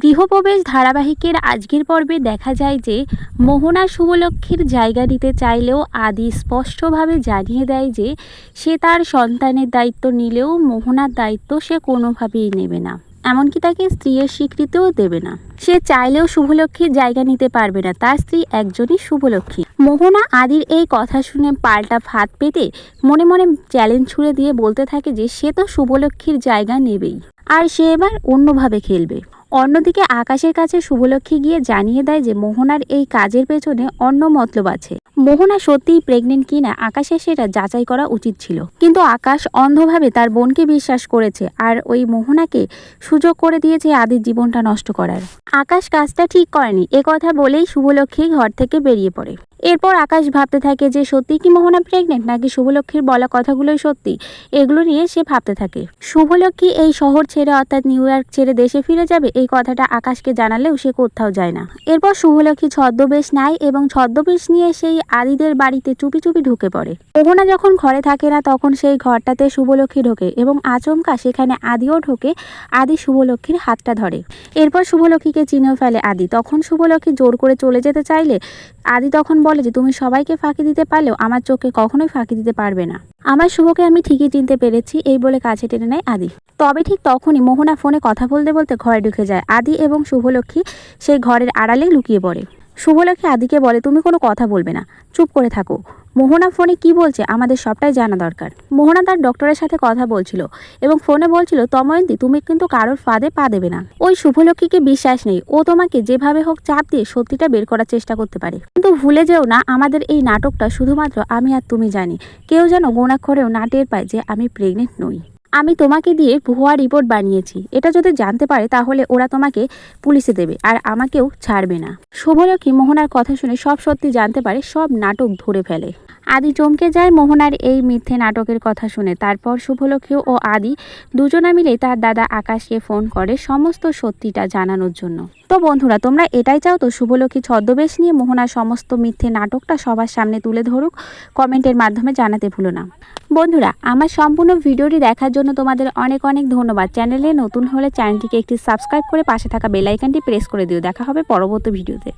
গৃহপ্রবেশ ধারাবাহিকের আজকের পর্বে দেখা যায় যে মোহনা শুভলক্ষ্মীর জায়গা নিতে চাইলেও আদি স্পষ্টভাবে জানিয়ে দেয় যে সে তার সন্তানের দায়িত্ব নিলেও মোহনার দায়িত্ব সে কোনোভাবেই নেবে না। এমনকি তাকে স্ত্রীর স্বীকৃতিও দেবে না। সে চাইলেও শুভলক্ষ্মীর জায়গা নিতে পারবে না। তার স্ত্রী একজনই শুভলক্ষ্মী। মোহনা আদির এই কথা শুনে পাল্টা ফাঁদ পেতে মনে মনে চ্যালেঞ্জ ছুড়ে দিয়ে বলতে থাকে যে সে তো শুভলক্ষ্মীর জায়গা নেবেই। আর সে এবার অন্যভাবে খেলবে। অন্যদিকে আকাশের কাছে শুভলক্ষ্মী গিয়ে জানিয়ে দেয় যে মোহনার এই কাজের পেছনে অন্য মতলব আছে। মোহনা সত্যিই প্রেগনেন্ট কিনা আকাশের সেটা যাচাই করা উচিত ছিল। কিন্তু আকাশ অন্ধভাবে তার বোনকে বিশ্বাস করেছে আর ওই মোহনাকে সুযোগ করে দিয়েছে আদির জীবনটা নষ্ট করার। আকাশ কাজটা ঠিক করেনি। এ কথা বলেই শুভলক্ষ্মী ঘর থেকে বেরিয়ে পড়ে। এরপর আকাশ ভাবতে থাকে যে সত্যি কি মোহনা প্রেগনেন্ট নাকি শুভলক্ষ্মীর বলা কথাগুলোই সত্যি? এগুলো নিয়ে সে ভাবতে থাকে। শুভলক্ষ্মী এই শহর ছেড়ে অর্থাৎ নিউ ইয়র্ক ছেড়ে দেশে ফিরে যাবে, এই কথাটা আকাশকে জানালেও সে কোথাও যায় না। এরপর শুভলক্ষ্মী ছদ্মবেশ নেয় এবং ছদ্মবেশ নিয়ে সেই আদিদের বাড়িতে চুপি চুপি ঢুকে পড়ে। মোহনা যখন ঘরে থাকে না তখন সেই ঘরটাতে শুভলক্ষ্মী ঢোকে এবং আচমকা সেখানে আদিও ঢোকে, আদি শুভলক্ষ্মীর হাতটা ধরে। এরপর শুভলক্ষ্মীকে চিনেও ফেলে আদি। তখন শুভলক্ষ্মী জোর করে চলে যেতে চাইলে আদি তখন বলে যে, তুমি সবাইকে ফাঁকি দিতে পারলেও আমার চোখে কখনোই ফাঁকি দিতে পারবে না। আমার শুভকে আমি ঠিকই চিনতে পেরেছি, এই বলে কাছে টেনে নেয় আদি। তবে ঠিক তখনই মোহনা ফোনে কথা বলতে বলতে ঘরে ঢুকে যায়। আদি এবং শুভলক্ষ্মী সেই ঘরের আড়ালে লুকিয়ে পড়ে। শুভলক্ষ্মী আদিকে বলে, তুমি কোনো কথা বলবে না। চুপ করে থাকো। মোহনা ফোনে কি বলছে আমাদের সবটাই জানা দরকার। মোহনা তার ডক্টরের সাথে কথা বলছিল এবং ফোনে বলছিল, তময়ন্তী, তুমি কিন্তু কারোর ফাঁদে পা দেবে না। ওই শুভলক্ষ্মীকে বিশ্বাস নেই। ও তোমাকে যেভাবে হোক চাপ দিয়ে সত্যিটা বের করার চেষ্টা করতে পারে। কিন্তু ভুলে যেও না, আমাদের এই নাটকটা শুধুমাত্র আমি আর তুমি জানি। কেউ যেন গোনাক্ষরেও না টের পায় যে আমি প্রেগনেন্ট নই। আমি তোমাকে দিয়ে ভুয়া রিপোর্ট বানিয়েছি। এটা যদি জানতে পারে, তাহলে ওরা তোমাকে পুলিশে দেবে আর আমাকেও ছাড়বে না। শুভলক্ষ্মী মোহনার কথা শুনে সব সত্যি জানতে পারে, সব নাটক ধরে ফেলে। আদি চমকে যায় মোহনার এই মিথ্যে নাটকের কথা শুনে। তারপর শুভলক্ষ্মী ও আদি দুজনা মিলে তার দাদা আকাশকে ফোন করে সমস্ত সত্যিটা জানানোর জন্য। তো বন্ধুরা, তোমরা এটাই চাও তো শুভলক্ষ্মী ছদ্মবেশ নিয়ে মোহনার সমস্ত মিথ্যে নাটকটা সবার সামনে তুলে ধরুক, কমেন্টের মাধ্যমে জানাতে ভুলো না। বন্ধুরা, আমার সম্পূর্ণ ভিডিওটি দেখার জন্য তোমাদের অনেক অনেক ধন্যবাদ। চ্যানেলে নতুন হলে চ্যানেলটিকে একটি সাবস্ক্রাইব করে পাশে থাকা বেলাইকানটি প্রেস করে দিও। দেখা হবে পরবর্তী ভিডিওতে।